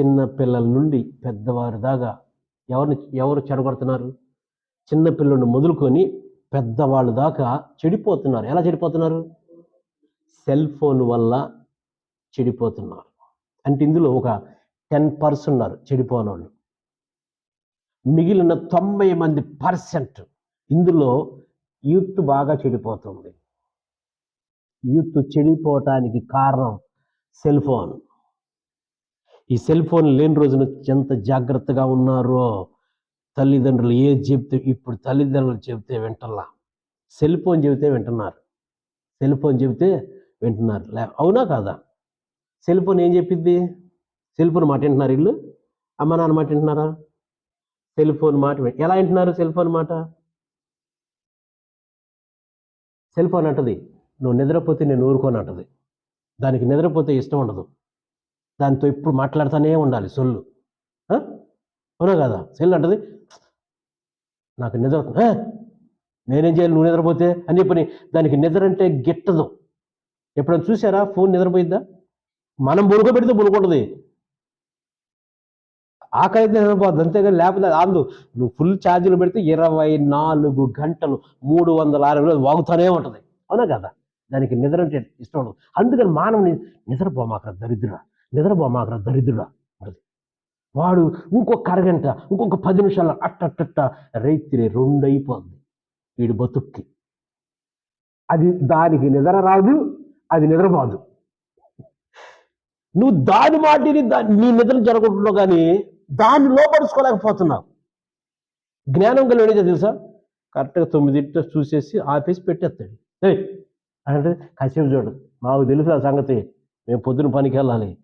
చిన్న పిల్లల నుండి పెద్దవారి దాకా ఎవరిని ఎవరు చెడగొడుతున్నారు? చిన్నపిల్లలను మొదలుకొని పెద్దవాళ్ళు దాకా చెడిపోతున్నారు. ఎలా చెడిపోతున్నారు? సెల్ ఫోన్ వల్ల చెడిపోతున్నారు. అంటే ఇందులో ఒక టెన్ పర్సెంట్ ఉన్నారు చెడిపోని వాళ్ళు మిగిలిన తొంభై మంది పర్సెంట్ ఇందులో యూత్ బాగా చెడిపోతుంది. యూత్ చెడిపోవటానికి కారణం సెల్ ఫోన్. ఈ సెల్ ఫోన్ లేని రోజున ఎంత జాగ్రత్తగా ఉన్నారో తల్లిదండ్రులు ఏది చెప్తే ఇప్పుడు తల్లిదండ్రులు చెబితే వింటల్లా. సెల్ ఫోన్ చెబితే వింటున్నారు. సెల్ ఫోన్ చెబితే వింటున్నారు. లే అవునా కాదా? సెల్ ఫోన్ ఏం చెప్పిద్ది? సెల్ ఫోన్ మాట వింటున్నారు ఇల్లు? అమ్మ నాన్న మాట వింటున్నారా? సెల్ ఫోన్ మాట ఎలా వింటున్నారు సెల్ ఫోన్ మాట? సెల్ ఫోన్ అంటది నువ్వు నిద్రపోతే నేను ఊరుకోనంటది దానికి నిద్రపోతే ఇష్టం ఉండదు. దాంతో ఇప్పుడు మాట్లాడుతూనే ఉండాలి సొల్లు. అవునా కదా? సెల్ అంటది నాకు నిద్ర నేనేం చేయాలి? నువ్వు నిద్రపోతే అని చెప్పని దానికి నిద్ర అంటే గిట్టదు. ఎప్పుడైనా చూసారా ఫోన్ నిద్రపోయిద్దా మనం బురుకోబెడితే బురుకుంటుంది ఆకలి అయితే నిద్రపోద్ది. అంతేగాని లేకపోతే అందు నువ్వు ఫుల్ ఛార్జీలు పెడితే ఇరవై నాలుగు గంటలు మూడు వందల అరవై రోజులు వాగుతూనే ఉంటుంది. అవునా కదా? దానికి నిద్ర అంటే ఇష్టం ఉండదు. అందుకని మానవుని నిద్రపోమాక దరిద్ర నిద్రపోమాకరా దరిద్రుడా అంటది. వాడు ఇంకొక అరగంట ఇంకొక పది నిమిషాలు అట్టట్టట్ట రైత్రి రెండైపోద్ది. అయిపోద్ది వీడి బతుక్కి. అది దానికి నిద్ర రాదు అది నిద్రపోదు. నువ్వు దాని మాటిని నీ నిద్ర జరగకుంటున్నావు కానీ దాన్ని లోపరుచుకోలేకపోతున్నావు. జ్ఞానం కలిగితే తెలుసా? కరెక్ట్గా తొమ్మిదింట చూసేసి ఆపేసి పెట్టేస్తాడు. అంటే కాసేపు చూడు మాకు తెలుసు ఆ సంగతి. మేము పొద్దున పనికి వెళ్ళాలి.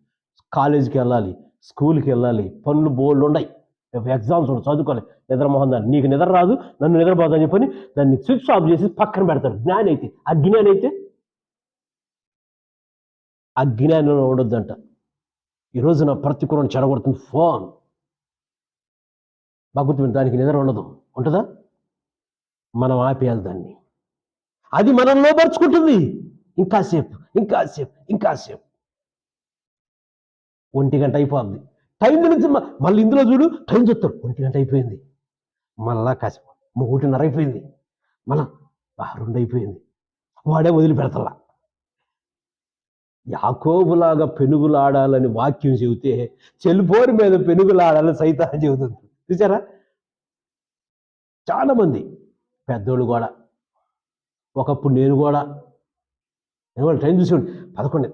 కాలేజీకి వెళ్ళాలి స్కూల్కి వెళ్ళాలి పనులు బోళ్ళు ఉన్నాయి. రేపు ఎగ్జామ్స్ ఉన్నాయి చదువుకోవాలి. నిద్రమోహన్ దాన్ని నీకు నిద్ర రాదు నన్ను నిద్రపోదని చెప్పని దాన్ని స్విచ్ ఆఫ్ చేసి పక్కన పెడతాడు. జ్ఞాని అయితే అజ్ఞాని అయితే? అజ్ఞానంలో ఉండొద్దంట. ఈరోజు నా ప్రతి చెడగొడుతుంది ఫోన్. బాగా దానికి నిద్ర ఉండదు. ఉంటుందా? మనం ఆపేయాలి దాన్ని. అది మనం లోపరుచుకుంటుంది. ఇంకాసేపు ఇంకాసేపు ఇంకాసేపు. ఒంటి గంట అయిపోద్ది టైం గురించి మళ్ళీ ఇందులో చూడు టైం చెప్తారు ఒంటి గంట అయిపోయింది. మళ్ళా కాసేపు. ఒకటిన్నర అయిపోయింది. మళ్ళా రెండు అయిపోయింది. వాడే వదిలిపెడతలా. యాకోబులాగా పెనుగులాడాలని వాక్యం చెబితే చెల్లిపోరి మీద పెనుగులాడాలని సైతాన్ని చెబుతుంది. చూసారా చాలామంది పెద్దోళ్ళు కూడా. ఒకప్పుడు నేను కూడా. నేను కూడా టైం చూసుకోండి పదకొండు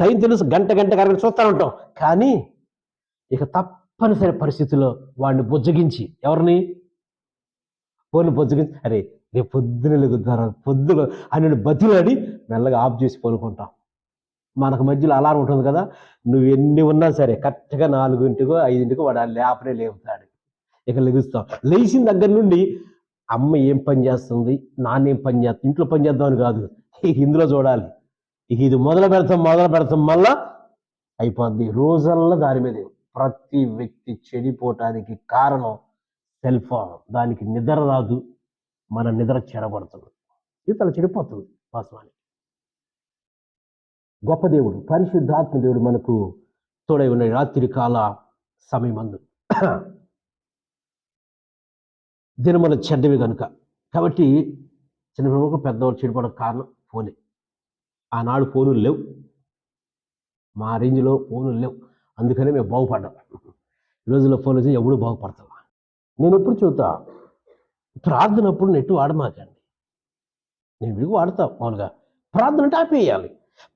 టైం తెలుసు గంట గంట కరెక్ట్ చూస్తూ ఉంటాం. కానీ ఇక తప్పనిసరి పరిస్థితుల్లో వాడిని బుజ్జగించి ఎవరిని? ఫోన్ బుజ్జగించి అరే రేపు పొద్దున లెగుతారా పొద్దున అని బతిలాడి మెల్లగా ఆఫ్ చేసి పడుకుంటాం. మనకు మధ్యలో అలారం ఉంటుంది కదా నువ్వు ఎన్ని ఉన్నా సరే కరెక్ట్గా నాలుగింటికో ఐదింటికో వాడు లేపనే లేపుతాడు. ఇక లెగుస్తాం. లేచిన దగ్గర నుండి అమ్మ ఏం పని చేస్తుంది నాన్న ఏం పని చేస్తుంది ఇంట్లో పని చేద్దామని కాదు ఇందులో చూడాలి. ఇక ఇది మొదలు పెడతాం మొదలు పెడతాం మళ్ళా అయిపోద్ది. రోజల్లా దాని మీద ప్రతి వ్యక్తి చెడిపోవటానికి కారణం సెల్ ఫోన్. దానికి నిద్ర రాదు మన నిద్ర చెడబడుతుంది జీవితాలు చెడిపోతుంది వాస్తవానికి. గొప్ప దేవుడు పరిశుద్ధాత్మ దేవుడు మనకు తోడై ఉన్న రాత్రి కాల సమయమందు. దినముల చెడ్డవి కనుక కాబట్టి చిన్నపిల్లలకు పెద్దవాళ్ళు చెడిపోవడం కారణం ఫోనే. ఆనాడు ఫోనులు లేవు. మా రేంజ్లో ఫోనులు లేవు. అందుకనే మేము బాగుపడ్డాం. ఈ రోజుల్లో ఫోన్ వచ్చి ఎవడు బాగుపడతావా నేను ఎప్పుడు చూతా ప్రార్థన అప్పుడు నెట్టు వాడమాకండి. నేను మీకు వాడతా మామూలుగా. ప్రార్థన అంటే ఆపేయాలి.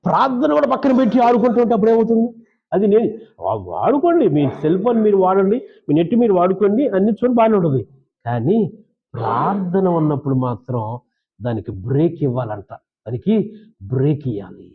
ప్రార్థన కూడా పక్కన పెట్టి ఆడుకుంటుంటే అప్పుడు ఏమవుతుంది? అది నేను వాడుకోండి. మీ సెల్ ఫోన్ మీరు వాడండి. మీ నెట్ మీరు వాడుకోండి. అన్ని చూడండి బాగానే ఉంటుంది. కానీ ప్రార్థన ఉన్నప్పుడు మాత్రం దానికి బ్రేక్ ఇవ్వాలంట. దానికి బ్రేక్ ఇవ్వాలి